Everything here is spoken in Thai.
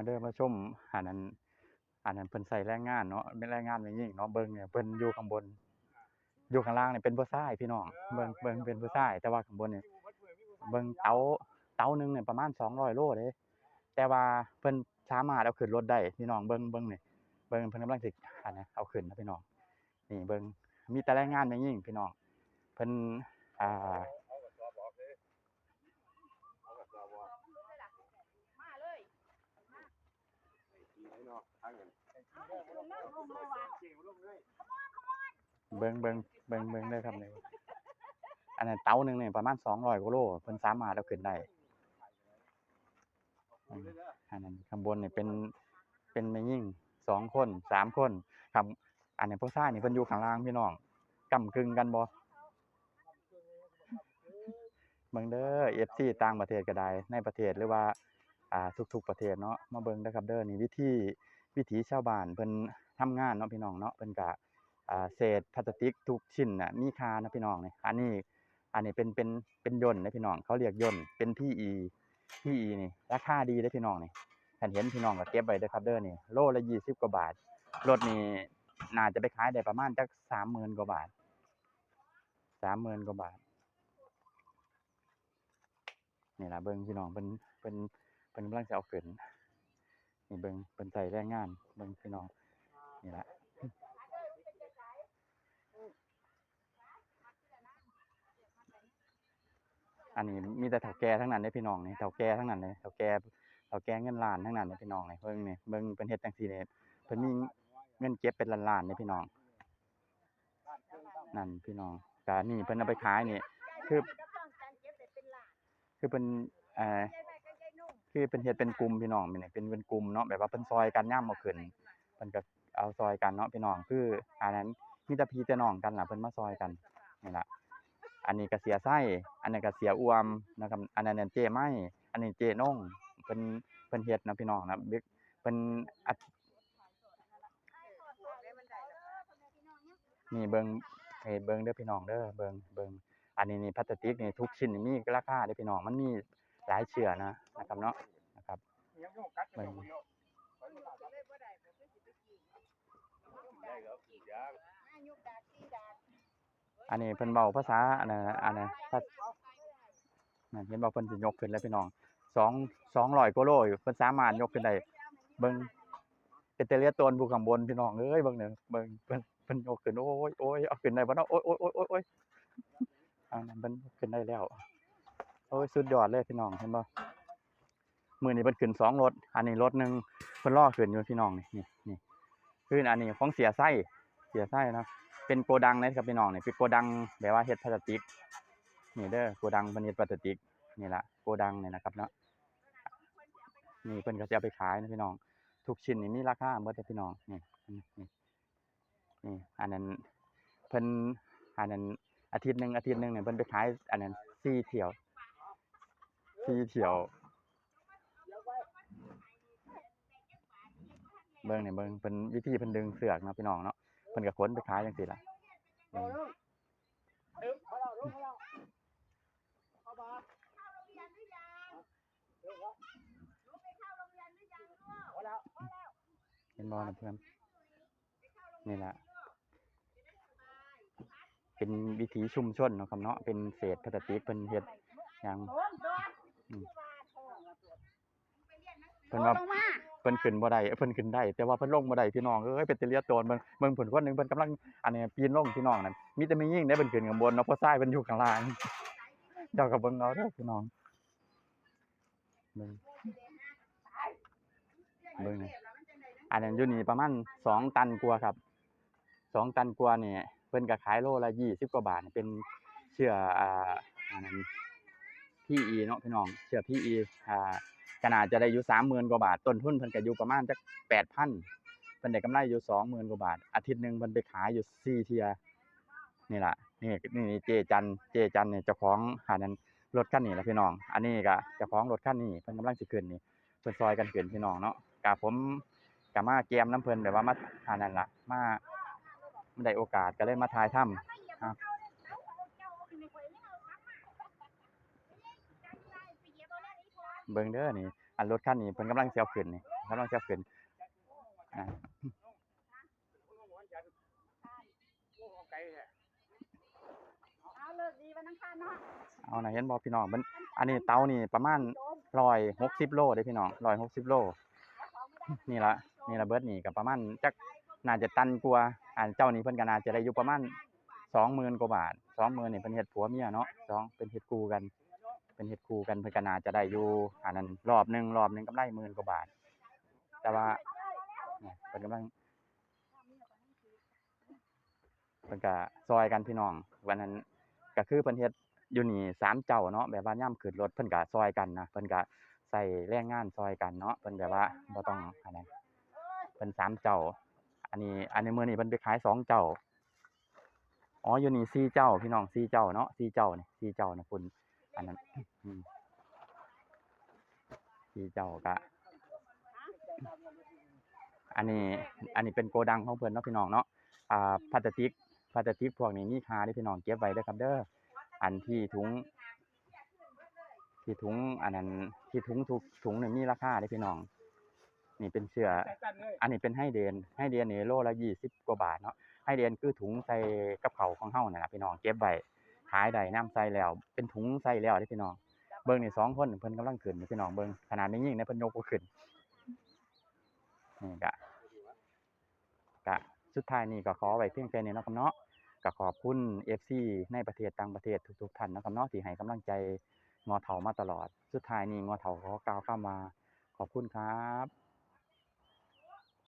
มาเด้อมาชมอันนั้นอันนั้นเพิ่นใส่แรงงานเนาะเป็นแรงงานแม่ยิ่งเนาะเบิ่งเนี่ยเพิ่นอยู่ข้างบน อยู่ข้างล่างเนี่ยเป็นผู้ชายพี่น้องเบิ่งเบิ่งเป็นผู้ชายแต่ว่าข้างบนเนี่ยเบิ่งเตาเตาหนึ่งเนี่ยประมาณ200โลเด้แต่ว่าเพิ่นสามารถเอาขึ้นรถได้พี่น้องเบิ่งเบิ่งเนี่ยเบิ่งเพิ่นกำลังสิอันนั้เอาขึ้นนะพี่น้องนี่เบิ่งมีแต่แรงงานแม่ยิ่งพี่น้องเพิ่นอ่าเลย เบิ่งเบิ่งเบิ่งเบิ่งเด้ครับนี่อันนั้นเตาหนึ่งเนี่ยประมาณ200กว่าโลเพิ่นสามารถเอาขึ้นได้อันนั้นข้างบนเนี่ยเป็นเป็นแม่ยิ่งสองคนสามคนครับ อันนี้ผู้ชานี่เพิ่นอยู่ข้างล่างพี่น้องกำกึ่งกันบ่เบิ่งเด้อ FC ต่างประเทศก็ได้ในประเทศหรือว่าอ่าทุก ๆ ประเทศเนาะมาเบิ่งเด้ครับเด้อนี่วิธี วิถีชาวบ้านเพิ่นทำงานเนาะพี่น้องเนาะเพิ่นก็อ่าเศษพลาสติกทุกชิ้นน่ะมีค่านะพี่น้องนี่อันนี้อันนี้เป็นเป็นเป็นยนต์นะพี่น้องเขาเรียกยนต์เป็น PE PE นี่ราคาดีเด้พี่น้องนี่ท่านเห็นพี่น้องก็เก็บไว้เด้อครับเด้อนี่โลละ20กว่าบาทรถนี่น่าจะไปขายได้ประมาณจัก30,000กว่าบาท30,000กว่าบาทนี่ล่ะเบิ่งพี่น้องเพิ่นเพิ่นเพิ่นกำลังสิเอาขึ้น นี่เบิงเพิ่นใส่แรงงานเบิงพี่น้องนี่แหละอันนี้มีแต่เฒ่าแก่ทั้งนั้นเด้พี่น้องนี่เฒ่าแก่ทั้งนั้นเลยเฒ่าแก่เฒ่าแก่เงินล้านทั้งนั้นเด้พี่น้องนี่เบิ่งนี่เบิ่งเพิ่นเฮ็ดจังซี่เด้เพิ่นมีเงินเก็บเป็นล้านๆเด้พี่น้อง นั่นพี่น้องก็นี่เพิ่นเอาไปขายนี่คือคือเพิ่นเอ่อ คือเพิ่นเฮ็ดเป็นกลุ่มพี่น้องนี่เป็นเป็นกลุ่มเนาะแบบว่าเพิ่นซอยกันย่ามเอาขึ้นเพิ่นก็เอาซอยกันเนาะพี่น้องคืออันนั้นมีแต่พี่แต่น้องกันล่ะเพิ่นมาซอยกันนี่ล่ะอันนี้ก็เสียไส้อันนี้ก็เสียอวมนะครับอันนั้นเจไม้อันนี้เจน่งเพิ่นเพิ่นเฮ็ดนะพี่น้องนะเบิกเพิ่นอัดนี่เบิ่งเฮ็ดเบิ่งเด้อพี่น้องเด้อเบิ่งเบิ่งอันนี้นี่พลาสติกนี่ทุกชิ้นนี่มีราคาเด้อพี่น้องมันมี หลายเชื้อนะนะครับเนาะนะครับเบิ่งอันนี้เพิ่นเว้าภาษาอันนั้นอันนั้นนั่นเห็นบ่เพิ่นสิยกขึ้นแล้วพี่น้องสองสองร้อยกว่าโลอยู่เพิ่นสามารถยกขึ้นได้เบิ่งเป็นแต่เลียตนผู้ข้างบนพี่น้องเอ้ยเบิ่งเด้อเบิ่งเพิ่นเพิ่นยกขึ้นโอ้ยโอ้ยเอาขึ้นได้บ่เนาะโอ้ยโอ้ยโอ้ยโอ้ยอันนั้นเพิ่นขึ้นได้แล้ว โอ้ยสุดยอดเลยพี่น้องเห็นบ่มือนี้เพิ่นขึ้นสองรถ อันนี้รถหนึ่งเพิ่นรอขึ้นอยู่พี่น้องนี่นี่นี่คืออันนี้ของเสียไส้เสียไส้นะเป็นโกดังนะครับพี่น้องนี่เป็นโกดังแบบว่าเฮ็ดพลาสติกนี่เด้อโกดังเพิ่นเฮ็ดพลาสติกนี่ละโกดังนี่นะครับเนาะนี่เพิ่นก็สิเอาไปขายนะพี่น้อง ทุกชิ้นนี่มีราคาหมดเด้อพี่น้องนี่นี่นี่อันนั้นเพิ่นอันนั้นอาทิตย์หนึ่งอาทิตย์หนึ่งเนี่ยเพิ่นไปขายอันนั้น4เที่ยว 4เที่ยว เบิ่งเนี่ยเบิ่งเพิ่นวิธีเพิ่นดึงเสือกนาะพี่น้องเนาะเพิ่นก็ขนไปขายจังซี่ล่ะเห็นบ่นะเพื่อนนี่แหละเป็นวิถีชุมชนเนาะครับเนาะเป็นเศษพลาสติกเพิ่นเฮ็ดหยัง เพิ่นว่าเพิ่นขึ้นบ่ได้เพิ่นขึ้นได้ แต่ว่าเพิ่นลงบ่ได้พี่น้องเอ้ยเป็นแตเลียโตนเบิ่งเบิ่งเพิ่นคนหนึงเพิ่นกำลังอันนี้ปีนลงพี่น้องนั่นมีแต่แม่ยิ่งได้เพิ่นขึ้นข้างบนเนาะเพราะทรายเพิ่นอยู่ข้างล่างเจ้าก็เบิ่งเอาเด้อพี่น้องเบิ่งเบิ่งนี่อันนั้นอยู่นี่ประมาณ2ตันกว่าครับ2ตันกว่านี่เพิ่นก็ขายโลละ20กว่าบาทเป็นเชื่ออ่าอันนั้น PE เนาะพี่น้องเชื่อ PE อ่าก็น่าจะได้อยู่สามหมื่นกว่าบาท ต้นทุนเพิ่นก็อยู่ประมาณจักแปดพันเพิ่นได้กำไรอยู่สองหมื่นกว่าบาท อาทิตย์หนึ่งเพิ่นไปขายอยู่สี่เทียนี่ละนี่นี่เจจันเจจันเนี่ยเจ้าของหานั้นรถคันนี้แหละพี่น้อง อันนี้ก็เจ้าของรถคันนี้เพิ่นกำลังสิขึ้นนี่เพิ่นซอยกันขึ้นพี่น้องเนาะก็ผมก็มาแกมน้ำเพิ่นแบบว่ามาหานั่นล่ะมาไมาได้โอกาสก็เลยมาถ่ายทำครับ เบิ่งเด้อนี่ อันรถคันนี้เพิ่นกำลังสิเอาขึ้นนี่กำลังสิเอาขึ้นอ่าเอาเลิกดีวันอังคารเนาะเอาน่ะเห็นบ่พี่น้องมันอันนี้เตานี่ประมาณ160โลเด้อพี่น้อง160โล นี่ละนี่ละเบิดนี่ก็ประมาณจักน่าจะตันกว่าอันเจ้านี่เพิ่นก็น่าจะได้อยู่ประมาณ20,000กว่าบาท20,000นี่เพิ่นเฮ็ดผัวเมียเนาะสองเป็นเฮ็ดคู่กัน เป็นเฮ็ดคู่กันเพิ่นก็น่าจะได้อยู่อันนั้นรอบหนึ่งรอบหนึ่งกำไรหมื่นกว่าบาท แต่ว่าเนี่ยเพิ่นกำลังเพิ่นก็ซอยกันพี่น้อง วันนั้นก็คือเพิ่นเฮ็ดอยู่นี่สามเจ้าเนาะแบบว่ายามขึ้นรถเพิ่นก็ซอยกันนะเพิ่นก็ใส่แรงงานซอยกันเนาะเพิ่นแบบว่าบ่ต้องอันนั้นเพิ่นสามเจ้า อันนี้ อันนี้มื้อนี้เพิ่นไปขายสองเจ้าอ๋ออยู่นี่สี่เจ้าพี่น้องสี่เจ้าเนาะสี่เจ้านี่สี่เจ้านะคุณ อันนั้นอืมสี่เจ้ากะอันนี้ อันนี้เป็นโกดังของเพิ่นเนาะพี่น้องเนาะอ่าพลาสติกพลาสติกพวกนี้มีค่าเด้อพี่น้องเก็บไว้เด้อครับ เด้ออันที่ถุง ที่ถุง อันนั้นที่ถุงทุกถุงนี่มีราคาเด้อพี่น้อง นี่เป็นเสื้ออันนี้เป็นให้เดนให้เดนนี่โลละยี่สิบกว่าบาทเนาะให้เดนคือถุงใส่กับเขาวของเฮานี่นล่ะพี่น้องเก็บไว้ ขายได้น้ำใส่แล้ว เป็นถุงใส่แล้วเด้อพี่น้องเบิ่งนี่สองคนเพิ่นกำลังขึ้นนี่พี่น้องเบิ่งขนาดไม่ยิ่งในเพิ่นยกบ่ขึ้นนี่กะกะสุดท้ายนี่ก็ขอไว้เพียงแค่นี้เนาะครับเนาะก็ขอบคุณ FC ในประเทศต่างประเทศทุกๆท่านนะครับเนาะที่ให้กำลังใจงอเฒ่ามาตลอด สุดท้ายนี่งอเฒ่าขอกล่าวคำว่าขอบคุณครับ